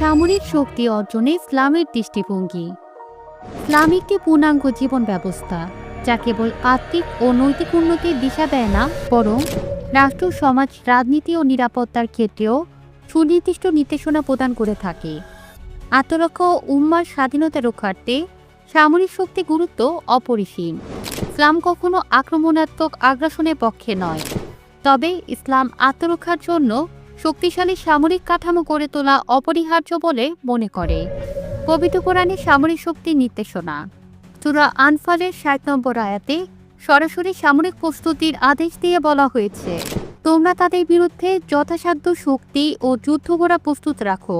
সামরিক শক্তি অর্জনে ইসলামের দৃষ্টিভঙ্গি। ইসলাম একটি পূর্ণাঙ্গ জীবন ব্যবস্থা, যা কেবল আত্মিক ও নৈতিক উন্নতির দিশা দেয় না, বরং রাষ্ট্র, সমাজ, রাজনীতি ও নিরাপত্তার ক্ষেত্রেও সুনির্দিষ্ট নির্দেশনা প্রদান করে থাকে। আত্মরক্ষা ও উম্মার স্বাধীনতা রক্ষার্থে সামরিক শক্তি গুরুত্ব অপরিসীম। ইসলাম কখনো আক্রমণাত্মক আগ্রাসনের পক্ষে নয়, তবে ইসলাম আত্মরক্ষার জন্য শক্তিশালী সামরিক কাঠামো গড়ে তোলা অপরিহার্য বলে মনে করে। পবিত্র কোরআনে সামরিক শক্তির নির্দেশনা। সুরা আনফালের ষাট নম্বর আয়াতে সরাসরি সামরিক প্রস্তুতির আদেশ দিয়ে বলা হয়েছে, তোমরা তাদের বিরুদ্ধে যথাসাধ্য শক্তি ও যুদ্ধঘোড়া প্রস্তুত রাখো,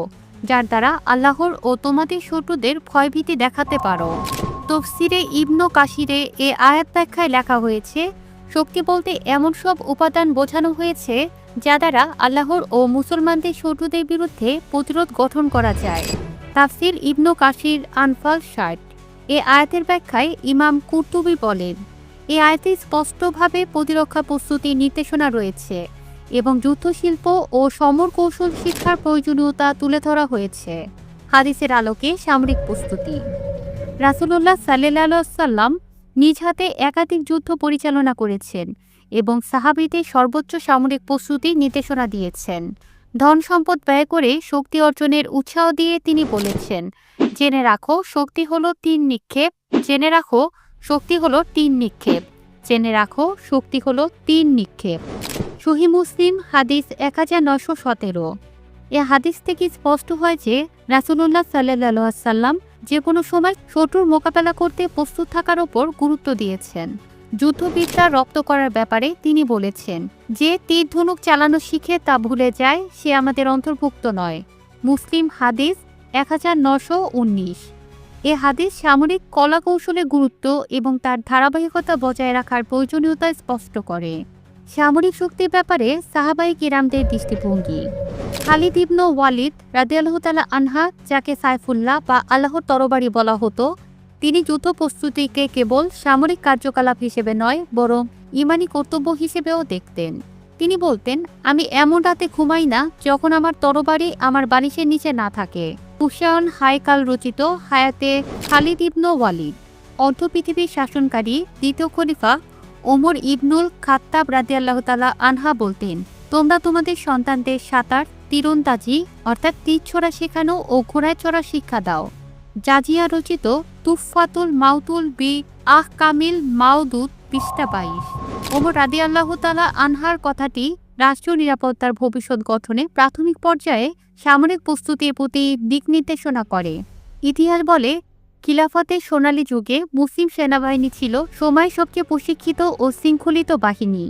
যার দ্বারা আল্লাহর ও তোমাদের শত্রুদের ভয়ভীতি দেখাতে পারো। তফসিরে ইবনু কাশিরে এ আয়াত ব্যাখ্যায় লেখা হয়েছে, শক্তি বলতে এমন সব উপাদান বোঝানো হয়েছে যা দ্বারা আল্লাহর ও মুসলমানদের শত্রুদের বিরুদ্ধে প্রতিরোধ গঠন করা যায়। তাফসির ইবনু কাশির আনফাল ষাট। এ আয়াতের ব্যাখ্যায় ইমাম কুর্তুবি বলেন, এ আয়াতে স্পষ্টভাবে প্রতিরক্ষা প্রস্তুতির নির্দেশনা রয়েছে এবং যুদ্ধশিল্প ও সমর কৌশল শিক্ষার প্রয়োজনীয়তা তুলে ধরা হয়েছে। হাদিসের আলোকে সামরিক প্রস্তুতি। রাসুলুল্লাহ সাল্লাহ সাল্লাম নিজ হাতে একাধিক যুদ্ধ পরিচালনা করেছেন। এবং সাহাবিদের সর্বোচ্চ সামরিক প্রস্তুতি নির্দেশনা দিয়েছেন। ধন সম্পদ ব্যয় করে শক্তি অর্জনের উৎসাহ দিয়ে তিনি বলেছেন, জেনে রাখো, শক্তি হলো তিন নিক্ষেপ। জেনে রাখো, শক্তি হলো তিন নিক্ষেপ। জেনে রাখো, শক্তি হলো তিন নিক্ষেপ। সহি মুসলিম হাদিস এক হাজার নশো সতেরো। এ হাদিস থেকে স্পষ্ট হয় যে, রাসুলুল্লাহ সাল্লাহ সাল্লাম যে কোনো সময় শত্রুর মোকাবেলা করতে প্রস্তুত থাকার ওপর গুরুত্ব দিয়েছেন। যুদ্ধবিদ্যা রপ্ত করার ব্যাপারে তিনি বলেছেন, যে তীর ধনুক চালানো শিখে তা ভুলে যায়, সে আমাদের অন্তর্ভুক্ত নয়। মুসলিম হাদিস এক এ হাদিস সামরিক কলা কৌশলের গুরুত্ব এবং তার ধারাবাহিকতা বজায় রাখার প্রয়োজনীয়তা স্পষ্ট করে। সামরিক শক্তির ব্যাপারে সাহাবাই কিরামদের দৃষ্টিভঙ্গি। খালিদ ইবনু ওয়ালিদ রাদিয়াল্লাহ তালা আনহা, যাকে সাইফুল্লাহ বা আল্লাহর তরবারি বলা হতো তিনি যুদ্ধ প্রস্তুতিকে কেবল সামরিক কার্যকলাপ হিসেবে নয়, বরং ইমানি কর্তব্য হিসেবেও দেখতেন। তিনি বলতেন, আমি এমন রাতে ঘুমাই না যখন আমার তরবারি আমার বালিশের নিচে না থাকে। হুসায়ন হায়কাল রচিত হায়াতে খালিদ ইবনু ওয়ালিদ। অর্ধ পৃথিবীর শাসনকারী দ্বিতীয় খলিফা ওমর ইবনুল খাত্তাব রাদিয়াল্লাহ তালা আনহা বলতেন, তোমরা তোমাদের সন্তানদের সাঁতার, তীরন্দাজি, অর্থাৎ তীর ছোড়া শেখানো ও ঘোড়ায় চড়া শিক্ষা দাও। জাজিয়া রচিত তুফাতুল মাউতুল বি আহ কামিল মাউদুদ পৃষ্ঠা বাইশ। ওমর রাদি আল্লাহ তালা আনহার কথাটি রাষ্ট্রীয় নিরাপত্তার ভবিষ্যৎ গঠনে প্রাথমিক পর্যায়ে সামরিক প্রস্তুতির প্রতি দিক নির্দেশনা করে। ইতিহাস বলে খিলাফতের সোনালী যুগে মুসলিম সেনাবাহিনী ছিল সময় সবচেয়ে প্রশিক্ষিত ও শৃঙ্খলিত বাহিনী।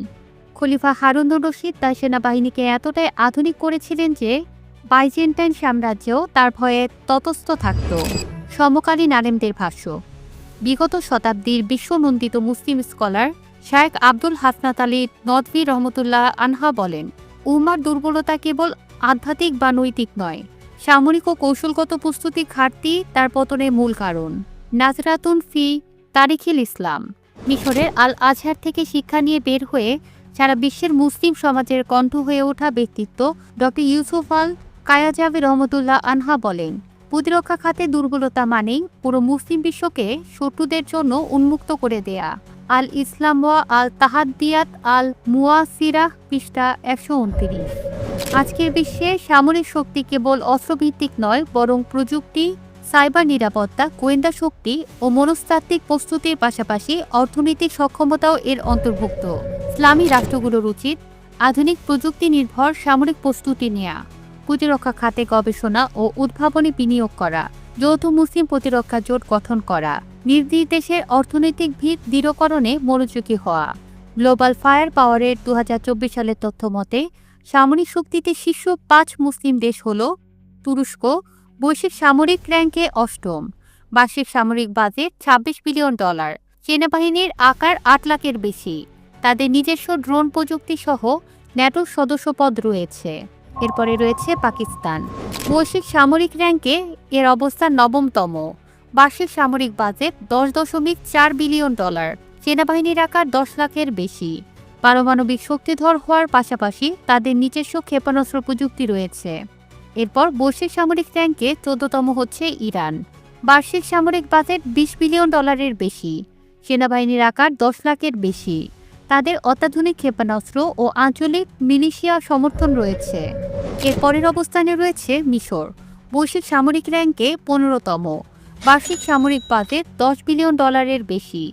খলিফা হারুনুর রশিদ তার সেনাবাহিনীকে এতটাই আধুনিক করেছিলেন যে বাইজেন্টাইন সাম্রাজ্যেও তার ভয়ে ততস্থ থাকত। সমকালীন আলেমদের ভাষ্য। বিগত শতাব্দীর বিশ্বনন্দিত মুসলিম স্কলার শায়েখ আব্দুল হাসনাত আলী নদভি রহমতুল্লাহ আনহা বলেন উমার দুর্বলতা কেবল আধ্যাত্মিক বা নৈতিক নয়, সামরিক ও কৌশলগত প্রস্তুতি ঘাটতি তার পতনের মূল কারণ। নাজরাতুন ফি তারিখিল ইসলাম। মিশরের আল আজহার থেকে শিক্ষা নিয়ে বের হয়ে সারা বিশ্বের মুসলিম সমাজের কণ্ঠ হয়ে ওঠা ব্যক্তিত্ব ডক্টর ইউসুফ আল কায়াজাবি রহমতুল্লাহ আনহা বলেন প্রতিরক্ষা খাতে দুর্বলতা মানেই পুরো মুসলিম বিশ্বকে শত্রুদের জন্য উন্মুক্ত করে দেয়া। আল ইসলাম আল তাহাদ্দিয়াত আল মুয়াসিরাহ পৃষ্ঠা একশো উনত্রিশ। আজকের বিশ্বে সামরিক শক্তি কেবল অস্ত্রভিত্তিক নয়, বরং প্রযুক্তি, সাইবার নিরাপত্তা, গোয়েন্দা শক্তি ও মনস্তাত্ত্বিক প্রস্তুতির পাশাপাশি অর্থনৈতিক সক্ষমতাও এর অন্তর্ভুক্ত। ইসলামী রাষ্ট্রগুলোর উচিত আধুনিক প্রযুক্তি নির্ভর সামরিক প্রস্তুতি নেয়া। প্রতিরক্ষা খাতে গবেষণা ও উদ্ভাবনী বিনিয়োগ করা, যৌথ মুসলিম প্রতিরক্ষা জোট গঠন করা নির্দেশের অর্থনৈতিক ভিত দৃঢ়করণে মনোযোগী হওয়া। গ্লোবাল ফায়ার পাওয়ারের দু হাজার চব্বিশ সালের তথ্য মতে, সামরিক শক্তিতে শীর্ষ পাঁচ মুসলিম দেশ হল তুরস্ক, বৈশ্বিক সামরিক র্যাঙ্কে অষ্টম, বার্ষিক সামরিক বাজেট ছাব্বিশ বিলিয়ন ডলার, সেনাবাহিনীর আকার আট লাখের বেশি। তাদের নিজস্ব ড্রোন প্রযুক্তি সহ ন্যাটোর সদস্যপদ রয়েছে। এরপরে রয়েছে পাকিস্তান। বৈশ্বিক সামরিক র্যাঙ্কে এর অবস্থান নবমতম। বার্ষিক সামরিক বাজেট দশ দশমিক চার বিলিয়ন ডলার। সেনাবাহিনীর আকার দশ লাখের বেশি। পারমাণবিক শক্তিধর হওয়ার পাশাপাশি তাদের নিজস্ব ক্ষেপণাস্ত্র প্রযুক্তি রয়েছে। এরপর বৈশ্বিক সামরিক র্যাঙ্কে চোদ্দতম হচ্ছে ইরান। বার্ষিক সামরিক বাজেট বিশ বিলিয়ন ডলারের বেশি। সেনাবাহিনীর আকার দশ লাখের বেশি। তাদের অত্যাধুনিক ক্ষেপণাস্ত্র ও আঞ্চলিক মিলিশিয়া সমর্থন রয়েছে। এর পরের অবস্থানে রয়েছে মিশর। বৈশ্বিক সামরিক র্যাঙ্কে পনেরোতম। বার্ষিক সামরিক বাজেট দশ বিলিয়ন ডলারের বেশি।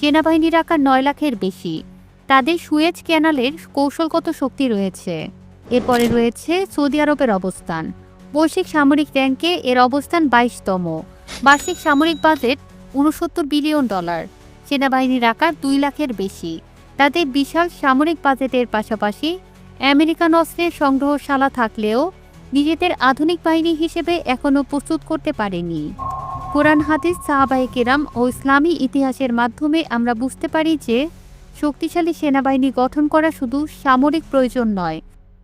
সেনাবাহিনীর আকার নয় লাখের বেশি। তাদের সুয়েজ ক্যানালের কৌশলগত শক্তি রয়েছে। এরপরে রয়েছে সৌদি আরবের অবস্থান। বৈশ্বিক সামরিক র্যাঙ্কে এর অবস্থান বাইশতম। বার্ষিক সামরিক বাজেট উনসত্তর বিলিয়ন ডলার। সেনাবাহিনীর আকার দুই লাখের বেশি। তাদের বিশাল সামরিক বাজেটের পাশাপাশি আমেরিকান অস্ত্রের সংগ্রহশালা থাকলেও নিজেদের আধুনিক বাহিনী হিসেবে এখনও প্রস্তুত করতে পারেনি। কোরআন হাদিস, সাহাবায়ে কেরাম ও ইসলামী ইতিহাসের মাধ্যমে আমরা বুঝতে পারি যে শক্তিশালী সেনাবাহিনী গঠন করা শুধু সামরিক প্রয়োজন নয়,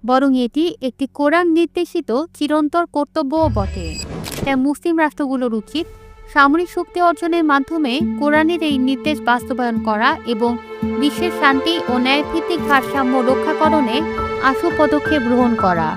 বরং এটি একটি কোরআন নির্দেশিত চিরন্তর কর্তব্যও বটে। তাই মুসলিম রাষ্ট্রগুলোর উচিত সামরিক শক্তি অর্জনের মাধ্যমে কোরআনের এই নির্দেশ বাস্তবায়ন করা এবং বিশ্বের শান্তি ও ন্যায়ভিত্তিক ভারসাম্য রক্ষাকরণে আশু পদক্ষেপ গ্রহণ করা।